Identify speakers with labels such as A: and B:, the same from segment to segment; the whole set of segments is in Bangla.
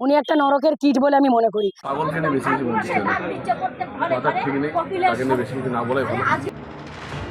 A: উনি একটা নরকের কিট বলে আমি মনে করি।
B: পাগলকে নিয়ে বেশি কিছু বলছি না ঠিক নেই তাকে নিয়ে বেশি কিছু না বলে ভালো।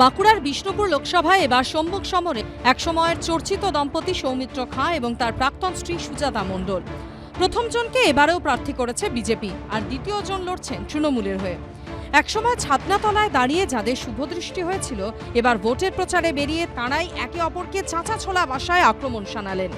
C: বাঁকুড়ার বিষ্ণুপুর লোকসভায় এবার সম্মুখ সমরে একসময়ের চর্চিত দম্পতি সৌমিত্র খাঁ এবং তার প্রাক্তন স্ত্রী সুজাতা মণ্ডল। প্রথম জনকে এবারেও প্রার্থী করেছে বিজেপি আর দ্বিতীয় জন লড়ছেন তৃণমূলের হয়ে। একসময় ছাতনাতলায় দাঁড়িয়ে যাদের শুভদৃষ্টি হয়েছিল এবার ভোটের প্রচারে বেরিয়ে তাঁরাই একে অপরকে চাঁচা ছোলা বাসায় আক্রমণ শানালেন।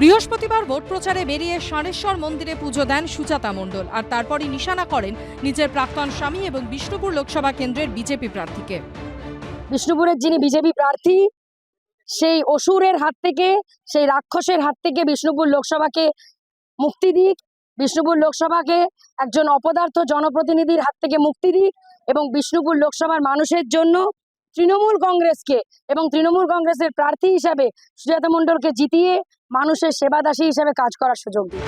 C: বৃহস্পতিবার ভোট প্রচারে বেরিয়ে সারেশ্বর মন্দিরে পুজো দেন সুজাতা মণ্ডল আর তারপরই নিশানা করেন নিজের প্রাক্তন স্বামী এবং বিষ্ণুপুর লোকসভা কেন্দ্রের বিজেপি প্রার্থীকে।
A: বিষ্ণুপুরের যিনি বিজেপি প্রার্থী, সেই অসুরের হাত থেকে, সেই রাক্ষসের হাত থেকে বিষ্ণুপুর লোকসভাকে মুক্তি দিক। বিষ্ণুপুর লোকসভাকে একজন অপদার্থ জনপ্রতিনিধির হাত থেকে মুক্তি দিক এবং বিষ্ণুপুর লোকসভার মানুষের জন্য তৃণমূল কংগ্রেসকে এবং তৃণমূল কংগ্রেসের প্রার্থী হিসাবে সুজাতা মণ্ডলকে জিতিয়ে মানুষের সেবাদাসী হিসাবে কাজ করার সুযোগ দিন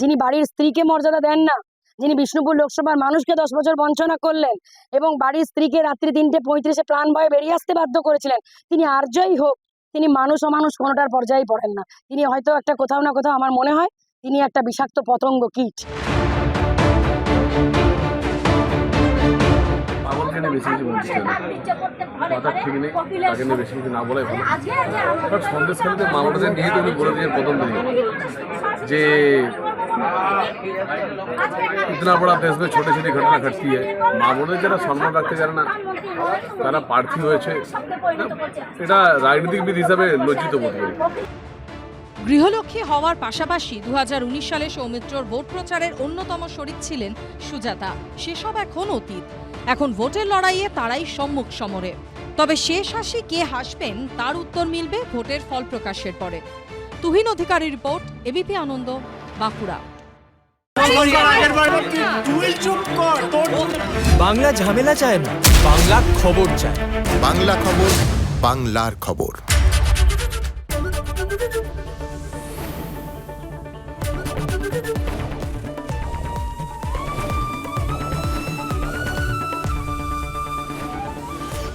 A: যিনি বাড়ির স্ত্রীকে মর্যাদা দেন না, যিনি বিষ্ণুপুর লোকসভার মানুষকে দশ বছর বঞ্চনা করলেন এবং বাড়ির স্ত্রীকে রাত্রি তিনটে পঁয়ত্রিশে প্রাণ ভয়ে বেরিয়ে আসতে বাধ্য করেছিলেন, তিনি আর্যই হোক, তিনি মানুষ অমানুষ কোনোটার পর্যায়ে পড়েন না। তিনি হয়তো একটা কোথাও না কোথাও আমার মনে হয়, তিনি একটা বিষাক্ত পতঙ্গ কীট।
B: নিয়ে বেশি কিছু বলছি না মাথার ঠিক নেই তাকে নিয়ে বেশি কিছু না বলে ভালো বাট সন্দেশখালীতে মামলাদের নিয়ে তো উনি বলে দিয়েছেন প্রথম দিন যে इतना बड़ा देश में छोटी छोटी घटना घटती है মা বোনের যারা সম্মান রাখতে জানে না তারা প্রার্থী হয়েছে এটা রাজনীতিবিদ হিসাবে লজ্জিত বোধ করি
C: গৃহলক্ষ্মী হওয়ার পাশাপাশি দু হাজার উনিশ সালে সৌমিত্রর ভোট প্রচারের অন্যতম শরিক ছিলেন সুজাতা। সেসব এখন অতীত। এখন ভোটের লড়াইয়ে তারাই সম্মুখ সমরে। তবে শেষ হাসি কে হাসবেন তার উত্তর মিলবে ভোটের ফল প্রকাশের পরে। Tuhin Adhikari report ABP Ananda Bankura.
D: Bangla ঝামেলা চায় না বাংলা খবর চায়।
E: বাংলা খবর বাংলার খবর।